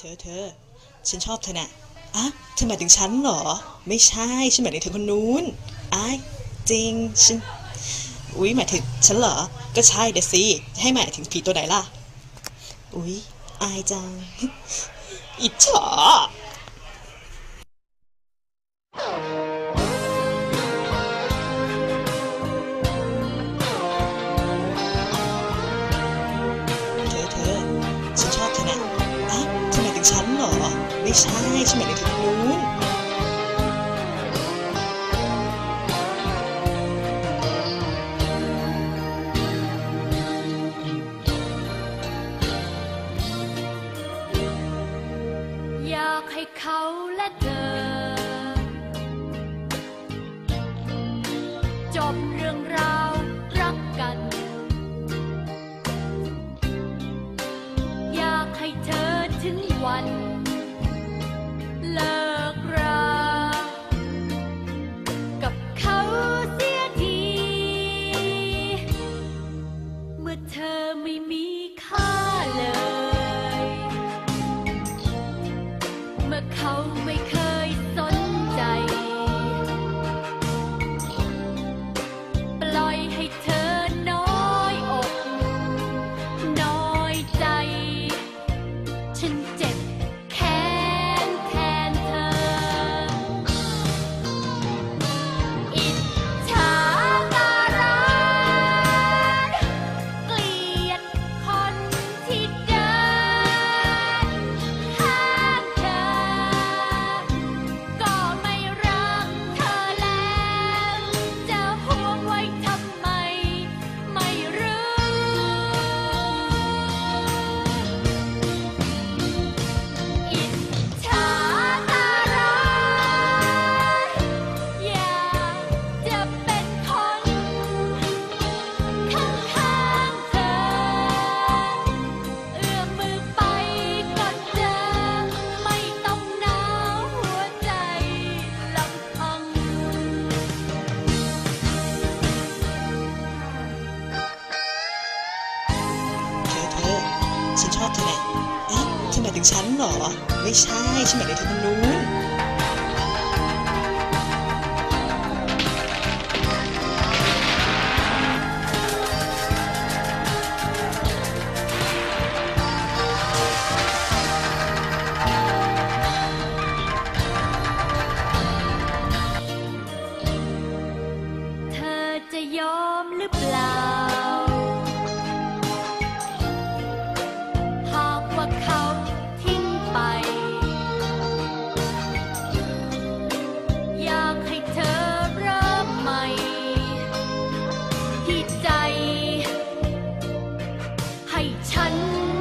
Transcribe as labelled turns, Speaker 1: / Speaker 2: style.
Speaker 1: เธอเธอ ฉันชอบเธอน่ะอะเธอหมายถึงฉันเหรอ ไม่ใช่ ฉันหมายถึงเธอคนนู้นอ้ายจริง ฉัน อุ๊ย หมายถึงฉันเหรอ ก็ใช่เดสิให้หมายถึงผีตัวไหนล่ะ อุ๊ย อายจัง อิจฉา ใช่ฉันหมายถึงนู้น
Speaker 2: อยากให้เขาและเธอ จบเรื่องราวรักกัน อยากให้เธอถึงวัน เแหละเอ๊ะฉันหมายถึงฉันเหรอ ไม่ใช่ฉันหมายถึงทาง
Speaker 1: นู้นจะยอมหรือเปล่า 亲。